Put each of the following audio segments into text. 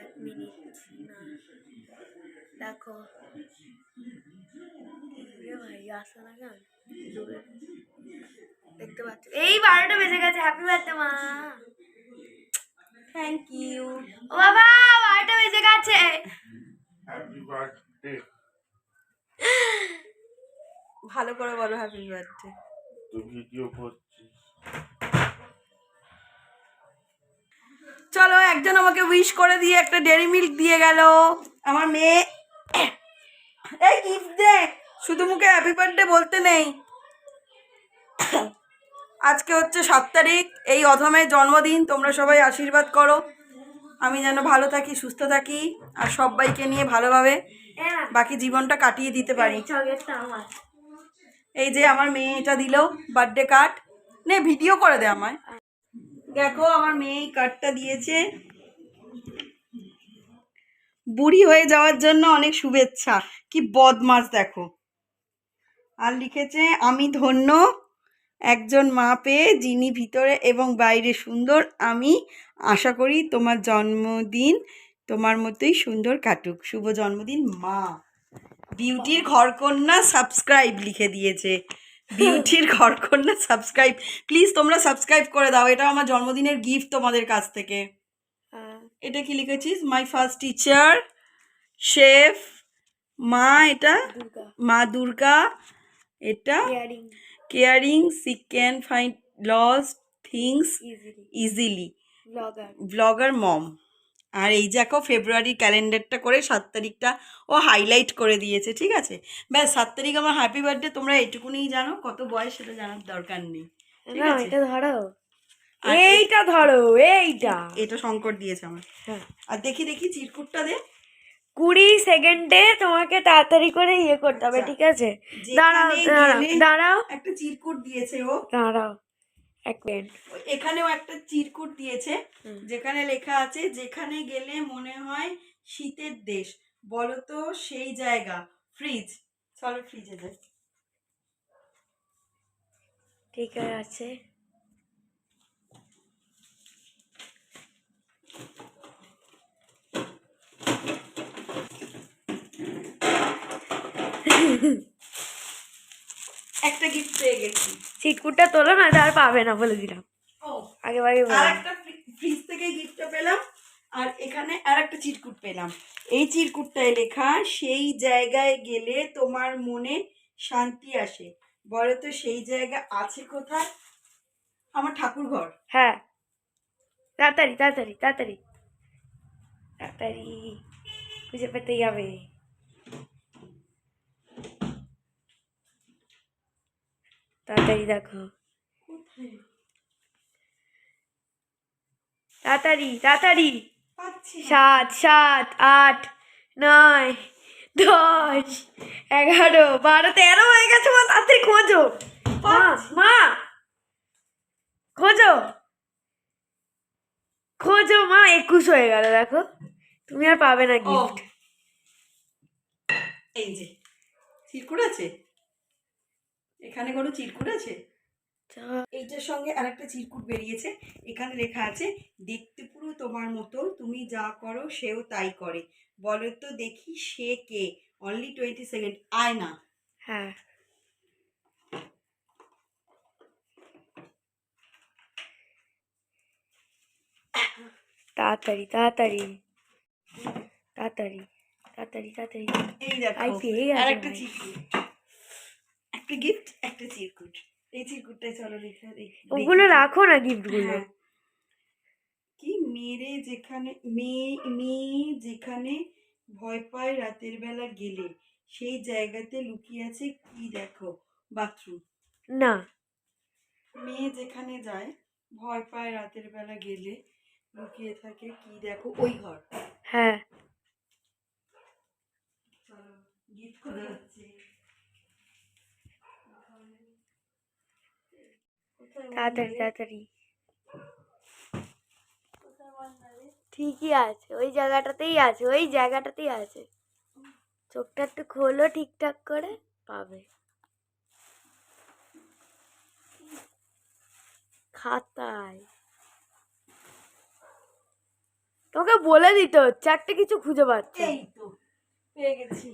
এক মিনিট না। দেখো। ভাই আসো না কেন? দেখতে পাচ্ছ। এই বারোটা বেজে গেছে হ্যাপি বার্থডে মা। থ্যাংক ইউ ও বাবা বারোটা বেজে গেছে। হ্যাপি বার্থডে ভালো করে বলো হ্যাপি বার্থডে তুই ভিডিও করছিস। চলো, একজন আমাকে উইশ করে দিয়ে একটা ডেরি মিল্ক দিয়ে গেল। আমার মেয়ে, এই গিফট দে। শুধু মুখে হ্যাপি বার্থডে বলতে নেই। আজকে হচ্ছে সাত তারিখ, এই অধমের জন্মদিন, তোমরা সবাই আশীর্বাদ করো। আমি যেন ভালো থাকি, সুস্থ থাকি, আর সবাইকে নিয়ে ভালোভাবে বাকি জীবনটা কাটিয়ে দিতে পারি। এই যে আমার মেয়ে এটা দিল বার্থডে কার্ড নে ভিডিও করে দে আমায়। দেখো, আমার মেয়ে এই কার্ডটা দিয়েছে। বুড়ি হয়ে যাওয়ার জন্য অনেক শুভেচ্ছা। কি বদমাস দেখো। আর লিখেছে, আমি ধন্য, একজন মা পেয়ে যিনি ভিতরে এবং বাইরে সুন্দর। আমি আশা করি তোমার জন্মদিন তোমার মতোই সুন্দর কাটুক। শুভ জন্মদিন, মা। বিউটির ঘরকন্যা সাবস্ক্রাইব লিখে দিয়েছে। বিউটির ঘরকন্যা সাবস্ক্রাইব প্লিজ তোমরা সাবস্ক্রাইব করে দাও এটা আমার জন্মদিনের গিফট তোমাদের কাছ থেকে। হ্যাঁ, এটা কি লিখেছিস? মাই ফার্স্ট টিচার শেফ মা এটা? মা দুর্গা এটা? Caring she can find lost things easily easily blogger blogger mom আর এই দেখো ফেব্রুয়ারি ক্যালেন্ডারটা করে সাত তারিখটা ও হাইলাইট করে দিয়েছে ঠিক আছে? ব্যাস সাত তারিখ আমার হ্যাপি বার্থডে তোমরা এটুকুনিই জানো? কত বয়স সেটা জানার দরকার নেই? এটা ধরো। এইটা ধরো এইটা। এটা শঙ্কর দিয়েছে আমার। হ্যাঁ। আর দেখি দেখি চিরকুটটা দে। কুড়ি সেকেন্ডে তোমাকে তাড়াতাড়ি করে ইয়ে করতে হবে আচ্ছা। ঠিক আছে? দাঁড়াও দাঁড়াও। একটা চিরকুট দিয়েছে ও। দাঁড়াও। এখানেও একটা চিরকুট দিয়েছে যেখানে লেখা আছে যেখানে গেলে মনে হয় শীতের দেশ বলো তো সেই জায়গা ফ্রিজ চলো ফ্রিজে যাই। ঠিক আছে। একটা গিফট পেয়ে গেছি। চিটকুটটা তোলো না আর পাবে না বলে দিলাম। ও আগে আগে আর একটা ফ্রিজ থেকে গিফটটা পেলাম আর এখানে আর একটা চিরকুট পেলাম। এই চিরকুটটায় লেখা সেই জায়গায় গেলে তোমার মনে শান্তি আসে। বলো তো সেই জায়গা আছে কোথায়? আমার ঠাকুর ঘর হ্যাঁ। তাড়াতাড়ি তাড়াতাড়ি তাড়াতাড়ি। তাড়াতাড়ি। খুঁজে পেতেই হবে। তাড়াতাড়ি দেখো। তাড়াতাড়ি তাড়াতাড়ি। সাত সাত আট নয় দশ এগারো বারো তেরো হয়ে গেছে মা তাড়াতাড়ি খোঁজো। মা মা খোঁজো। খোঁজো মা একুশ হয়ে গেল দেখো। তুমি আর পাবে না গিফট এই যে চিরকুট আছে এখানে কোনো চিরকুট আছে? এইটার সঙ্গে আর একটা চিরকুট বেরিয়েছে। এখানে লেখা আছে দেখতে পুরো তোমার মতো তুমি যা করো সেও তাই করে। বলো তো দেখি সে কে? অনলি টোয়েন্টি সেকেন্ড আয় না। হ্যাঁ। তাড়াতাড়ি তাড়াতাড়ি। তাড়াতাড়ি তাড়াতাড়ি তাড়াতাড়ি। এই দেখো আই পেয়ে গেছে আর একটা গিফট একটা চিরকুট। এই চিরকুটটাই চলো রেখে ওগুলো রাখো না গিফটগুলো হ্যাঁ। কি মেরে যেখানে মেয়ে মেয়ে যেখানে ভয় পায় রাতের বেলা গেলে সেই জায়গাতে লুকিয়ে আছে কি দেখো? বাথরুম। না। মেয়ে যেখানে যায় ভয় পায় রাতের বেলা গেলে লুকিয়ে থাকে কি দেখো? ওই ঘর। হ্যাঁ। চলো গিফট করে তাড়াতাড়ি তাড়াতাড়ি। ঠিকই আছে ওই জায়গাটাতেই আছে ওই জায়গাটাতেই আছে। চোখটা একটু খোলো ঠিকঠাক করে পাবে। খাতায়। তোমাকে বলে দিতে হচ্ছে একটা কিছু খুঁজে পাচ্ছ এই তো পেয়ে গেছি।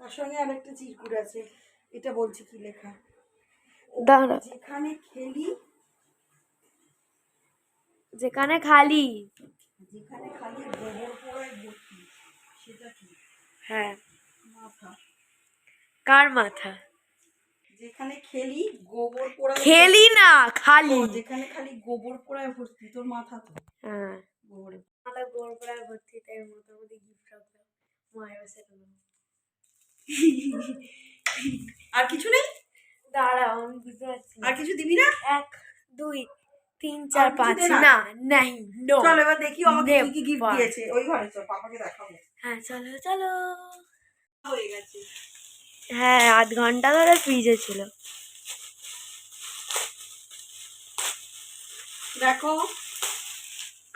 তার সঙ্গে আরেকটা চিরকুট আছে এটা বলছি কি লেখা? দাঁড়া। যেখানে খেলি। যেখানে খালি। যেখানে খালি গোবর পোড়ায় ভর্তি সেটা কি? হ্যাঁ। মাথা। কার মাথা? যেখানে খেলি গোবর পোড়ায় খেলি না খালি। যেখানে খালি গোবর পোড়ায় ভর্তি তোর মাথা তো। হ্যাঁ। গোবরে মাথা গোল প্রায় ভর্তি তাই মোটামুটি গিফট রাখলাম মায়ের আর কিছু নেই? দাঁড়াও আমি বুঝতে পারছি। আর কিছু দিবি না? এক দুই তিন চার পাঁচ না। না নাই নো চল এবার দেখি আমাকে কি কি গিফট দিয়েছে। ওই ঘরে চল পাপাকে দেখাবো হ্যাঁ চলো চলো। হয়ে গেছে। হ্যাঁ আধ ঘণ্টা ধরে ফ্রিজে ছিল। দেখো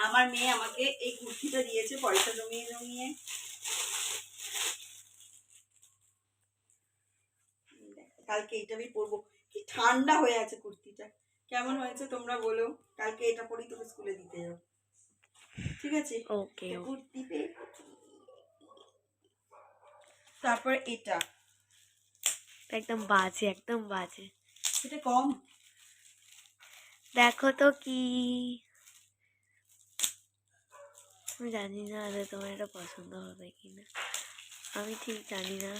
আমার মেয়ে আমাকে এই কুর্তিটা দিয়েছে পয়সা জমিয়ে জমিয়ে। কালকে এটা আমি পরবো। কি ঠান্ডা হয়ে আছে কুর্তিটা। কেমন হয়েছে তোমরা বলো। কালকে এটা পরেই তোকে স্কুলে দিতে যাও। ঠিক আছে? ওকে কুর্তি পেয়ে তারপর এটা। একদম বাজে একদম বাজে। এটা কম? দেখো তো কি। আমি জানি না আদৌ তোমার এটা পছন্দ হবে কি না আমি ঠিক জানি না।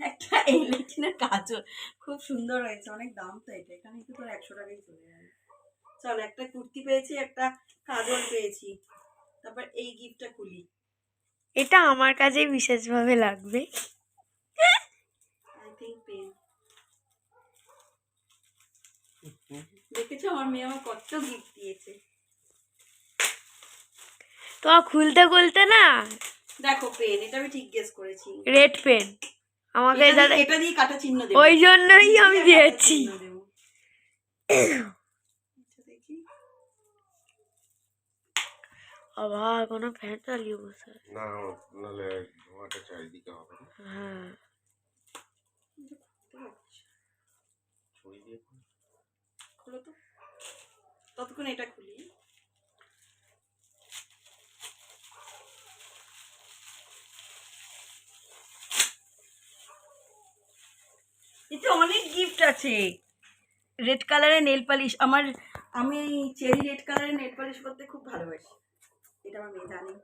একটা এলিটিনের কাজল খুব সুন্দর হয়েছে অনেক দাম তো এটা। এখানে তো তোর একশো টাকাই চলে যাবে। চল একটা কুর্তি পেয়েছি একটা কাজল পেয়েছি। তারপর এই গিফটটা খুলি। এটা আমার কাছেই বিশেষভাবে লাগবে। আই থিঙ্ক পেন দেখেছ আমার মেয়ে আমার কত গিফট দিয়েছে। তোমার খুলতে খুলতে না দেখো পেন এটা আমি ঠিক গেস করেছি। রেড পেন আমাকে এটা এটা দিয়ে- কাটা চিহ্ন দেবো। ওই জন্যই আমি দিয়ে দিয়েছি। চিহ্ন দেবো। আচ্ছা, আবার কোনো ফ্যান চালিয়ে বসে না নাহলে ধোঁয়াটা চারিদিকে হবে হ্যাঁ। খোলো তো। ততক্ষণ এটা খুলি। এতে অনেক গিফট আছে। রেড কালারের নেল পালিশ আমার আমি চেরি রেড কালারের নেল পালিশ করতে খুব ভালোবাসি। এটা আমার মেয়ে জানে।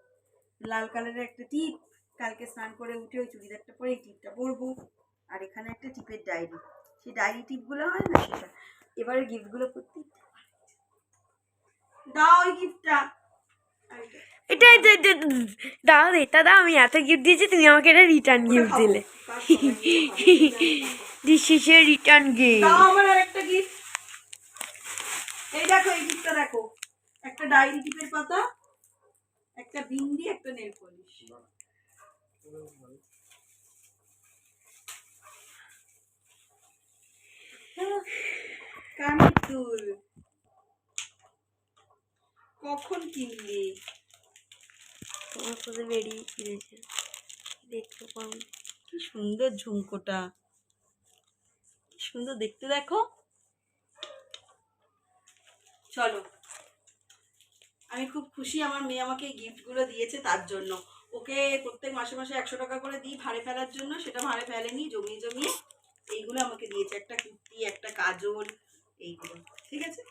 লাল কালারের একটা টিপ কালকে স্নান করে উঠে ওই চুড়িদারটা পরে এই টিপটা পরবো। আর এখানে একটা টিপের ডায়েরি সেই ডায়েরি টিপগুলো হয় না সেটা এবারে গিফটগুলো করতে দাও ওই গিফটটা এটা। এটা এটা দাও এটা দাও আমি এত গিফট দিয়েছি তুমি আমাকে এটা রিটার্ন গিফট দিলে। This is a return gift দাও আমার আর একটা গিফট এই দেখো এই গিফটটা দেখো। একটা ডায়েরি টিপের পাতা একটা বিন্দি একটা নেল পলিশ কানের দুল। কখন কিনলি? তোমার সাথে বেরিয়ে কিনেছে। দেখতে পাবো কি সুন্দর ঝুমকোটা। সুন্দর দেখতে দেখো। চলো। আমি খুব খুশি আমার মেয়ে আমাকে গিফটগুলো দিয়েছে তার জন্য। ওকে প্রত্যেক মাসে মাসে একশো টাকা করে দিই ভাড়ে ফেলার জন্য, সেটা ভাড়ে ফেলেনি, জমিয়ে জমিয়ে এইগুলো আমাকে দিয়েছে। একটা কুর্তি, একটা কাজল, এইগুলো। ঠিক আছে?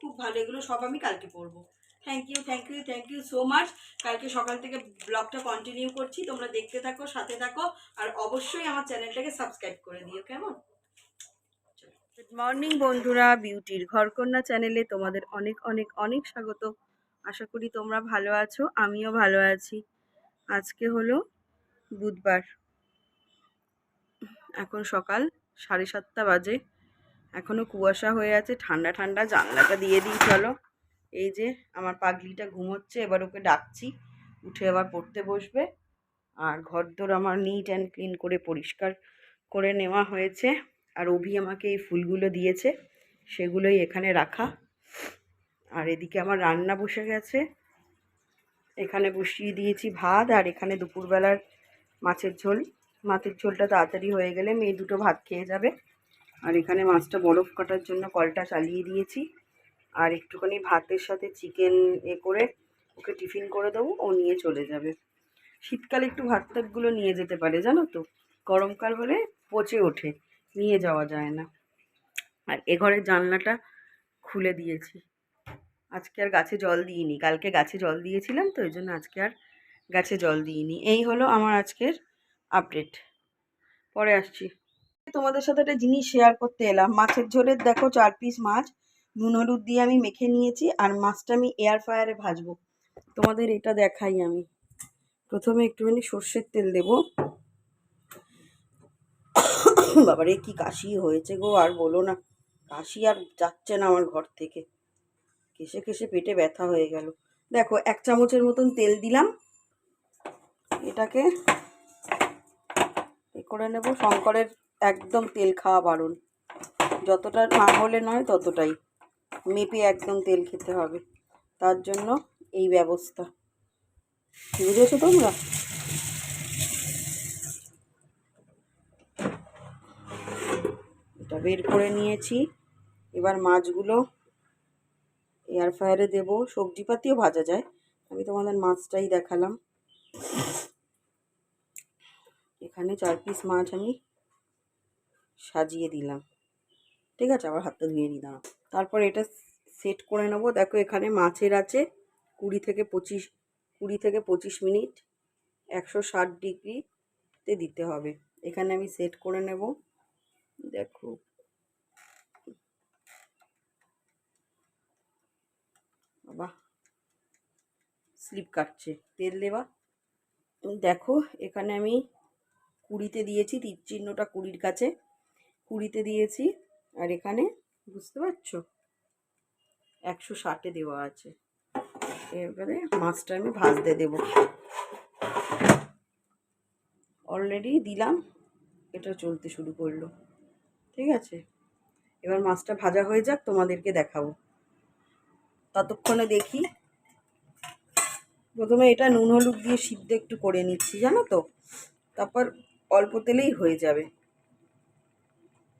খুব ভালো, এগুলো সব আমি কালকে পরবো। Thank you thank you thank you so much কালকে সকাল থেকে ব্লগটা কন্টিনিউ করছি, তোমরা দেখতে থাকো, সাথে থাকো, আর অবশ্যই আমার চ্যানেলটাকে সাবস্ক্রাইব করে দিও, কেমন? গুড মর্নিং বন্ধুরা। বিউটির ঘরকন্যা চ্যানেলে তোমাদের অনেক অনেক অনেক স্বাগত। আশা করি তোমরা ভালো আছো, আমিও ভালো আছি। আজকে হলো বুধবার। এখন সকাল সাড়ে সাতটা বাজে। এখনও কুয়াশা হয়ে আছে, ঠান্ডা ঠান্ডা, জানলাটা দিয়ে দিই, চলো। এই যে আমার পাগলিটা ঘুমোচ্ছে, এবার ওকে ডাকছি। উঠে আবার পড়তে বসবে। আর ঘরদোর আমার নিট অ্যান্ড ক্লিন করে পরিষ্কার করে নেওয়া হয়েছে। আর অভি আমাকে এই ফুলগুলো দিয়েছে, সেগুলোই এখানে রাখা। আর এদিকে আমার রান্না বসে গেছে। এখানে বসিয়ে দিয়েছি ভাত, আর এখানে দুপুরবেলার মাছের ঝোল। মাছের ঝোলটা তাড়াতাড়ি হয়ে গেলে মেয়ে দুটো ভাত খেয়ে যাবে। আর এখানে মাছটা বরফ কাটার জন্য কলটা চালিয়ে দিয়েছি। আর একটুখানি ভাতের সাথে চিকেন এ করে ওকে টিফিন করে দেবো, ও নিয়ে চলে যাবে। শীতকালে একটু ভাত টাতগুলো নিয়ে যেতে পারে, জানো তো? গরমকাল হলে পচে ওঠে। নিয়ে যাওয়া যায় না। আর এ ঘরের জানলাটা খুলে দিয়েছি। আজকে আর গাছে জল দিইনি। কালকে গাছে জল দিয়েছিলাম তো ওই জন্য আজকে আর গাছে জল দিইনি। এই হলো আমার আজকের আপডেট পরে আসছি। তোমাদের সাথে একটা জিনিস শেয়ার করতে এলাম। মাছের ঝোলের দেখো চার পিস মাছ। নুন, হলুদ দিয়ে আমি মেখে নিয়েছি আর মাছটা আমি এয়ার ফ্রায়ারে ভাজবো। তোমাদের এটা দেখাই আমি। প্রথমে একটুখানি সর্ষের তেল দেবো। বাবারে, কি কাশি হয়েছে গো, আর বলো না। কাশি আর যাচ্ছে না আমার ঘর থেকে। কেসে কেসে পেটে ব্যথা হয়ে গেল। দেখো, এক চামচের মতন তেল দিলাম। এটাকে এ করে নেব। শঙ্করের একদম তেল খাওয়া বারণ। যতটা না হলে নয় ততটাই। মেপে একদম তেল খেতে হবে। তার জন্য এই ব্যবস্থা। বুঝেছ তোমরা? এটা বের করে নিয়েছি। এবার মাছগুলো এয়ার ফ্রায়ারে দেবো। সবজিপাতিও ভাজা যায়। আমি তোমাদের মাছটাই দেখালাম। এখানে চার পিস মাছ আমি সাজিয়ে দিলাম। ঠিক আছে? আবার হাতটা ধুয়ে নিলাম। তারপর এটা সেট করে নেব। দেখো, এখানে মাছের আছে কুড়ি থেকে পঁচিশ, কুড়ি থেকে পঁচিশ মিনিট। একশো ষাট ডিগ্রিতে দিতে হবে। এখানে আমি সেট করে নেব। দেখো। বাবা স্লিপ কাটছে। তেল দেওয়া দেখো, এখানে আমি কুড়িতে দিয়েছি, তীর চিহ্নটা কুড়ির কাছে। কুড়িতে দিয়েছি, আর এখানে, বুঝতে পারছ? একশো ষাটে দেওয়া আছে। এবারে মাছটা আমি ভাজতে দেব। অলরেডি দিলাম, এটা চলতে শুরু করল। ঠিক আছে? এবার মাছটা ভাজা হয়ে যাক, তোমাদেরকে দেখাবো। ততক্ষণে দেখি। প্রথমে এটা নুন, হলুদ দিয়ে সিদ্ধ একটু করে নিচ্ছি, জানো তো? তারপর অল্প তেলেই হয়ে যাবে।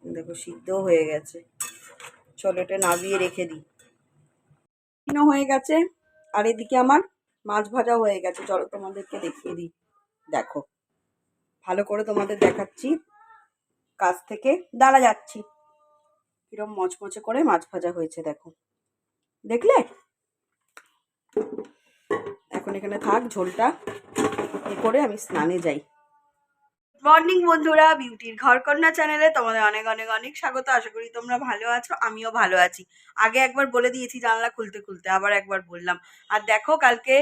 দেখো, সিদ্ধও হয়ে গেছে। চলো এটা নাবিয়ে রেখে দিই। হয়ে গেছে। আর এদিকে আমার মাছ ভাজা হয়ে গেছে। চলো তোমাদেরকে দেখিয়ে দিই। দেখো, ভালো করে তোমাদের দেখাচ্ছি। কাছ থেকে দাঁড়া যাচ্ছি। কিরম মচমচে করে মাছ ভাজা হয়েছে, দেখো। দেখলে? এখন এখানে থাক, ঝোলটা এ করে আমি স্নানে যাই। মর্নিং বন্ধুরা। বিউটির ঘরকন্যা চ্যানেলে তোমাদের অনেক অনেক অনেক স্বাগত। আশা করি তোমরা ভালো আছো, আমিও ভালো আছি। আগে একবার বলে দিয়েছি জানলা খুলতে খুলতে, আবার একবার বললাম। আর দেখো, কালকে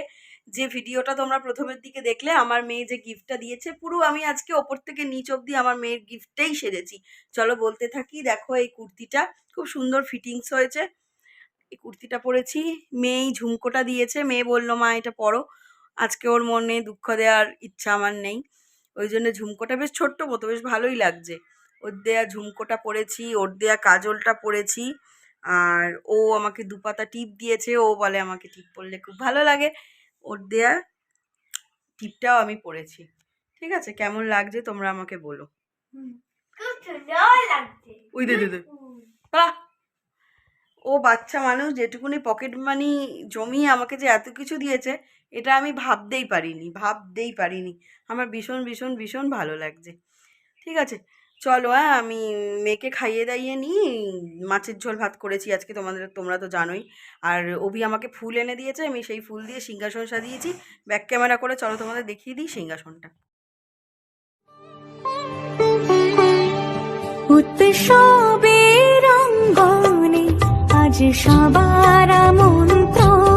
যে ভিডিওটা তোমরা প্রথমের দিকে দেখলে, আমার মেয়ে যে গিফটটা দিয়েছে, পুরো আমি আজকে ওপর থেকে নিচ অবধি আমার মেয়ের গিফটটাই সেরেছি চলো বলতে থাকি, দেখো এই কুর্তিটা, খুব সুন্দর ফিটিংস হয়েছে। এই কুর্তিটা পরেছি, মেয়েই ঝুমকোটা দিয়েছে, মেয়ে বলল, মা, এটা পরো। আজকে ওর মনে দুঃখ দেওয়ার ইচ্ছা আমার নেই। ওই জন্য ঝুমকোটা বেশ ছোট্ট মতো, বেশ ভালোই লাগছে। ওর দেয়া ঝুমকোটা পরেছি, ওর দেয়া কাজলটা পরেছি, আর ও আমাকে দুপাতা টিপ দিয়েছে, ও বলে আমাকে টিপ পরলে খুব ভালো লাগে। ওর দেয়া টিপটাও আমি পরেছি ঠিক আছে? কেমন লাগছে তোমরা আমাকে বলো। ওই দে! ও বাচ্চা মানুষ যেটুকুনি পকেট মানি জমিয়ে আমাকে যে এত কিছু দিয়েছে এটা আমি ভাবতেই পারিনি ভাবতেই পারিনি। আমার ভীষণ ভীষণ ভীষণ ভালো লাগছে। ঠিক আছে? চলো হ্যাঁ আমি মেয়েকে খাইয়ে দাইয়ে নিই। মাছের ঝোল ভাত করেছি আজকে, তোমাদের, তোমরা তো জানোই। আর অভি আমাকে ফুল এনে দিয়েছে, আমি সেই ফুল দিয়ে সিংহাসন সাজিয়েছি। ব্যাক ক্যামেরা করে চলো তোমাদের দেখিয়ে দিই সিংহাসনটা। উৎসবের অঙ্গনে আজ সবার আমন্ত্রণ।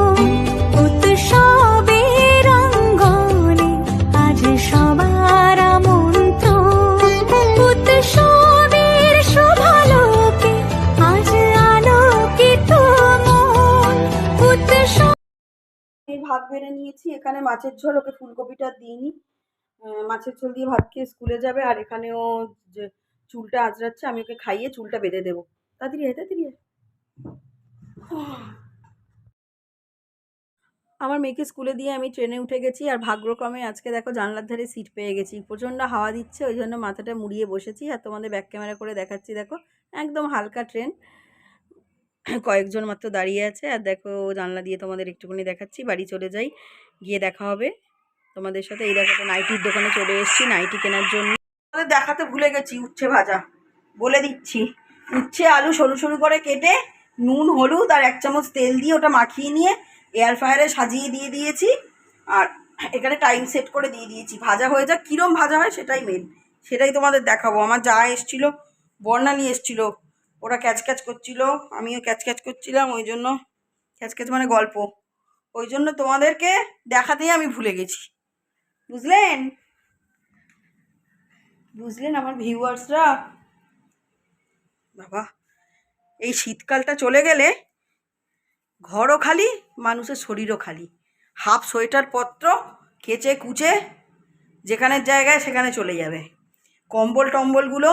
বেড়ে নিয়েছি, এখানে মাছের ঝোল, ওকে ফুলকপিটা দিইনি। মাছের ঝোল দিয়ে ভাত খেয়ে স্কুলে যাবে, আর এখানেও যে চুলটা আঁচড়াচ্ছে, আমি ওকে খাইয়ে চুলটা বেঁধে দেবো। তাড়াতাড়ি আয় আমার মেয়েকে স্কুলে দিয়ে আমি ট্রেনে উঠে গেছি, আর ভাগ্যক্রমে আজকে দেখো জানলার ধারে সিট পেয়ে গেছি। প্রচণ্ড হাওয়া দিচ্ছে, ওই জন্য মাথাটা মুড়িয়ে বসেছি, আর তোমাদের ব্যাক ক্যামেরা করে দেখাচ্ছি, দেখো। একদম হালকা ট্রেন কয়েকজন মাত্র দাঁড়িয়ে আছে। আর দেখো, জানলা দিয়ে তোমাদের একটুখানি দেখাচ্ছি। বাড়ি চলে যাই, গিয়ে দেখা হবে তোমাদের সাথে। এই দেখো নাইটির দোকানে চলে এসেছি নাইটি কেনার জন্য। তোমাদের দেখাতে ভুলে গেছি, উচ্ছে ভাজা। বলে দিচ্ছি, উচ্ছে, আলু সরু সরু করে কেটে নুন, হলুদ আর এক চামচ তেল দিয়ে ওটা মাখিয়ে নিয়ে এয়ার ফ্রায়ারে সাজিয়ে দিয়ে দিয়েছি। আর এখানে টাইম সেট করে দিয়ে দিয়েছি। ভাজা হয়ে যাক। কীরম ভাজা হয় সেটাই মেন সেটাই তোমাদের দেখাবো। আমার যা এসছিল বর্ণালী এসছিল। ওরা ক্যাচ ক্যাচ করছিল, আমিও ক্যাচ ক্যাচ করছিলাম, ওই জন্য ক্যাচ ক্যাচ মানে গল্প। ওই জন্য তোমাদেরকে দেখাতেই আমি ভুলে গেছি। বুঝলেন? বুঝলেন আমার ভিউয়ার্সরা? বাবা, এই শীতকালটা চলে গেলে ঘরও খালি, মানুষের শরীরও খালি। হাফ সোয়েটার পত্র কেচে কুচে যেখানের জায়গায় সেখানে চলে যাবে। কম্বল টম্বলগুলো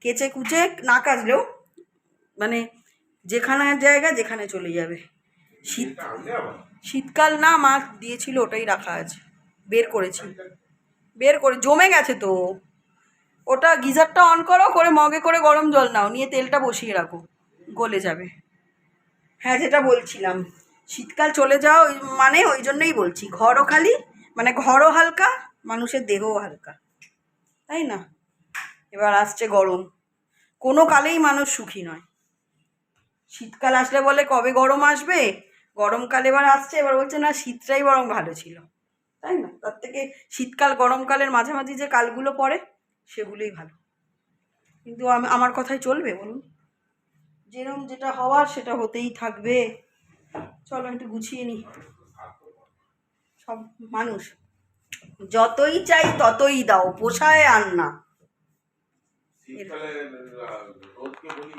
কেচে কুচে না কাচলেও মানে যেখানের জায়গা, যেখানে চলে যাবে। শীত শীতকাল না, মা দিয়েছিল ওটাই রাখা আছে। বের করেছি। বের করে, জমে গেছে তো। ওটা গিজারটা অন করো, করে মগে করে গরম জল নাও, নিয়ে তেলটা বসিয়ে রাখো। গলে যাবে। হ্যাঁ যেটা বলছিলাম। শীতকাল চলে যাও মানে ওই জন্যই বলছি। ঘরও খালি মানে ঘরও হালকা, মানুষের দেহও হালকা। তাই না? এবার আসছে গরম। কোনো কালেই মানুষ সুখী নয়। শীতকাল আসলে বলে কবে গরম আসবে? গরমকাল এবার আসছে, এবার বলছে, না, শীতটাই বরং ভালো ছিল। তাই না? তার থেকে শীতকাল, গরমকালের মাঝামাঝি যে কালগুলো পড়ে, সেগুলোই ভালো। কিন্তু আমি, আমার কথাই চলবে, বলুন? যেরকম যেটা হওয়ার, সেটা হতেই থাকবে। চলো, একটু গুছিয়ে নিই। সব মানুষ, যতই চাই ততই দাও, পোষায় আর না শীতকালে আহ, রোদকে বলি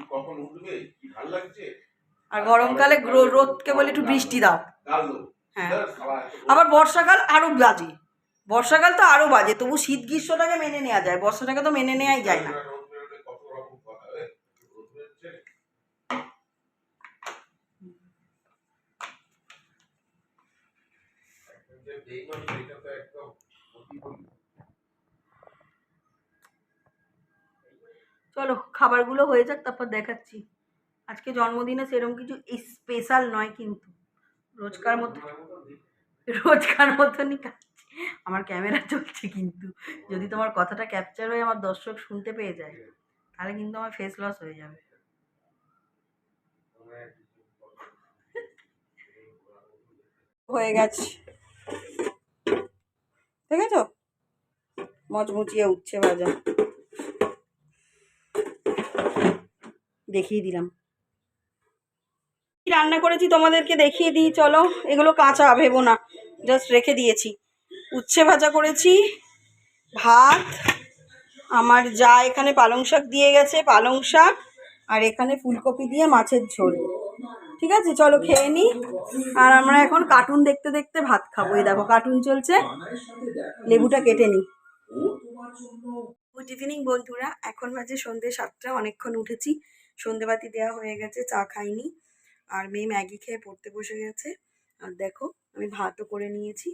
কখন উঠবে? কি ভালো লাগছে? আর গরমকালে গ্রো- রোদকে বলি একটু বৃষ্টি দাও। হ্যাঁ। আবার বর্ষাকাল আরও বাজে। বর্ষাকাল তো আরও বাজে তবু শীত গ্রীষ্মটাকে মেনে নেওয়া যায়। বর্ষাটাকে তো মেনে নেওয়াই যায় না। রোদ বেরোলে কত রকম কথা এ, রোদ বেরোচ্ছে এখন যে বেইমান এটা তো একদম অতি বলি। চলো, খাবারগুলো হয়ে যাক, তারপর দেখাচ্ছি। আজকে জন্মদিনে সেরকম কিছু স্পেশাল নয় কিন্তু। রোজকার মতো রোজকার মতনই খাচ্ছি। আমার ক্যামেরা চলছে কিন্তু। যদি তোমার কথাটা ক্যাপচার হয়ে আমার দর্শক শুনতে পেয়ে যায়, তাহলে কিন্তু আমার ফেস লস হয়ে যাবে। হয়ে গেছে। দেখেছ? মচমুচিয়ে উঠছে ভাজা। দেখিয়ে দিলাম। রান্না করেছি তোমাদেরকে দেখিয়ে দিই, চলো। এগুলো কাঁচা, ভেবো না। জাস্ট রেখে দিয়েছি। উচ্ছে ভাজা করেছি, ভাত, আমার যা এখানে পালং শাক দিয়ে গেছে, পালং শাক, আর এখানে ফুলকপি দিয়ে মাছের ঝোল। ঠিক আছে, চলো খেয়ে নিই আর আমরা এখন কার্টুন দেখতে দেখতে ভাত খাব। এই দেখো, কার্টুন চলছে। লেবুটা কেটে নিই গুড ইভিনিং বন্ধুরা। এখন বাজে সন্ধ্যে সাতটা, অনেকক্ষণ উঠেছি। সন্ধেবাতি দেওয়া হয়ে গেছে, চা খাইনি। আর মেয়ে ম্যাগি খেয়ে পড়তে বসে গেছে। আর দেখো, আমি ভাতও করে নিয়েছি।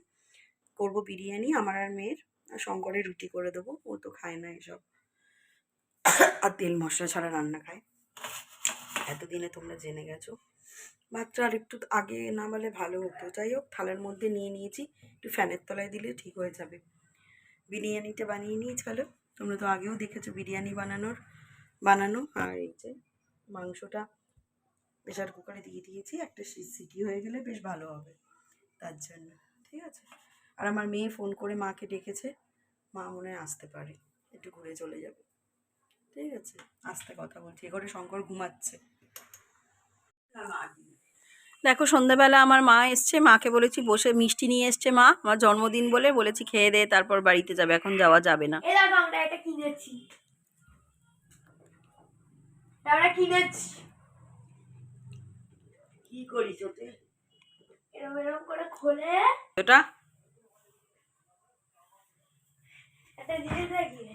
করব বিরিয়ানি, আমার আর মেয়ের। আর শঙ্করের রুটি করে দেবো, ও তো খায় না এসব। আর তেল মশলা ছাড়া রান্না খায়। এতদিনে তোমরা জেনে গেছো। ভাতটা আর একটু আগে না বলে ভালো হতো। যাই হোক, থালার মধ্যে নিয়ে নিয়েছি। একটু ফ্যানের তলায় দিলে ঠিক হয়ে যাবে। বিরিয়ানিটা বানিয়ে নিয়ে চলো তোমরা তো আগেও দেখেছ বিরিয়ানি বানানোর, বানানো। আর এই যে মাংসটা প্রেশার কুকারে দিয়ে দিয়েছি, একটা সিটি হয়ে গেলে বেশ ভালো হবে তার জন্য, ঠিক আছে? আর আমার মেয়ে ফোন করে মাকে ডেকেছে, মা মনে আসতে পারে, একটু ঘুরে চলে যাবে, ঠিক আছে? আস্তে কথা বলছি, এ ঘরে শঙ্কর ঘুমাচ্ছে। দেখো সন্ধ্যাবেলা আমার মা এসছে, মাকে বলেছি বসে মিষ্টি নিয়ে এসছে মা, আমার জন্মদিন বলে বলেছি খেয়ে দে, তারপর বাড়িতে যাবে, এখন যাওয়া যাবে না। এটা কিনেছি। আমরা কিনেছি কি করিস ওতে? এরকম এরকম করে খোলে। ওটা একটা জিনিস দেখি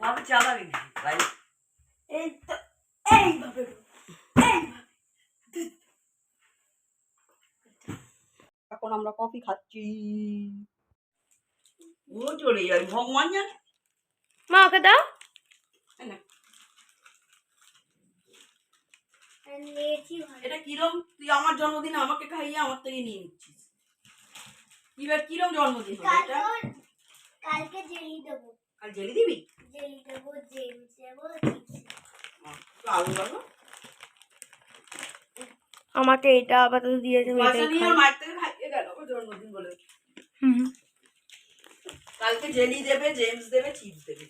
কবে চালাবি ভাই এই তো এইভাবে এইভাবে এখন আমরা কফি খাচ্ছি। ও চলে যাবে ভগবান জানে। মা ওকে দাও। এই এটা কিরম? তুই আমার জন্মদিনে আমাকে খাইয়ে আমার থেকে নিয়ে নিচ্ছিস। এবার কিরম জন্মদিন এটা? কালকে জেলি দেবো। আর জেলি দিবি? জেলি দেবো জেমস দেবো একটু আলু দেবো আমাকে এটা আপাতত দিয়েছে আমি এটাই খাই। জন্মদিন বলে। কালকে জেলি দেবে জেমস দেবে চিপস দেবে।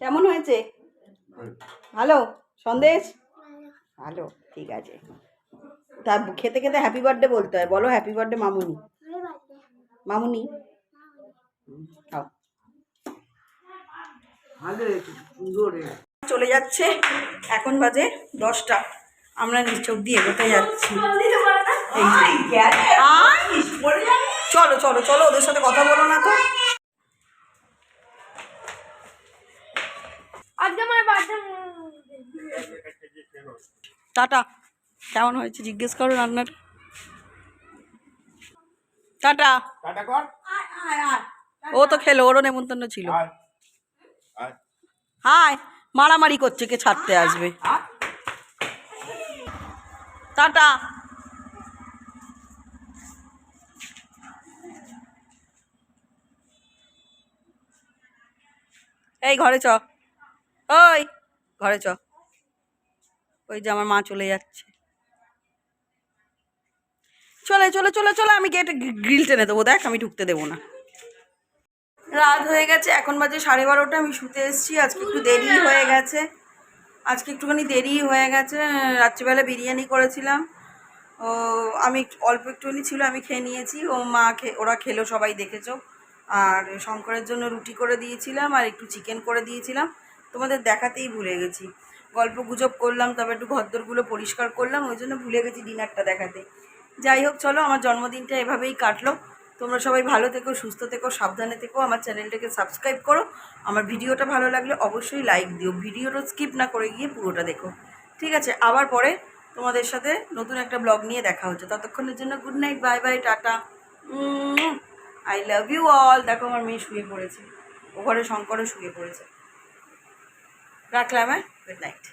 কেমন হয়েছে? ভালো? সন্দেশ? ভালো ঠিক আছে। তা খেতে খেতে হ্যাপি বার্থডে বলতে হয়। বলো হ্যাপি বার্থডে মামুনি। মামুনি? খাও। চলে যাচ্ছে এখন বাজে দশটা। আমরা নিচক দিয়ে এগোতে যাচ্ছি। চলো চলো চলো ওদের সাথে কথা বলো না তো। টাটা। কেমন হয়েছে? জিজ্ঞেস করো রান্নার। টাটা। ও তো খেলো ওরও নেমন্তন্ন ছিল। আয় আয়। মারামারি করছে কে ছাড়তে আসবে? টাটা। এই ঘরে চ। ওই, ঘরে চ। ওই যে আমার মা চলে যাচ্ছে। চলে চলে চলে চলে, আমি গেট গ্রিল টেনে দেবো। দেখ, আমি ঢুকতে দেবো না। রাত হয়ে গেছে, এখন বাজে সাড়ে বারোটা, আমি শুতে এসেছি, আজকে একটু দেরি হয়ে গেছে। আজকে একটুখানি দেরি হয়ে গেছে, রাত্রিবেলা বিরিয়ানি করেছিলাম। ও, আমি অল্প একটুখানি ছিল, আমি খেয়ে নিয়েছি। ও মা ওরা খেলো সবাই দেখেছ। আর শঙ্করের জন্য রুটি করে দিয়েছিলাম আর একটু চিকেন করে দিয়েছিলাম। তোমাদের দেখাতেই ভুলে গেছি। গল্প গুজব করলাম তবে একটু ঘরদোরগুলো পরিষ্কার করলাম, ওই জন্য ভুলে গেছি ডিনারটা দেখাতে। যাই হোক, চলো, আমার জন্মদিনটা এভাবেই কাটলো। তোমরা সবাই ভালো থেকো, সুস্থ থেকো, সাবধানে থেকো, আমার চ্যানেলটাকে সাবস্ক্রাইব করো। আমার ভিডিওটা ভালো লাগলে অবশ্যই লাইক দিও, ভিডিওটা স্কিপ না করে গিয়ে পুরোটা দেখো। ঠিক আছে, আবার পরে তোমাদের সাথে নতুন একটা ব্লগ নিয়ে দেখা হচ্ছে। ততক্ষণের জন্য good night bye bye tata. I love you all দেখো আমার মেয়ে শুয়ে পড়েছে। ও ঘরে শঙ্করও শুয়ে পড়েছে। রাখলাম হ্যাঁ? Good night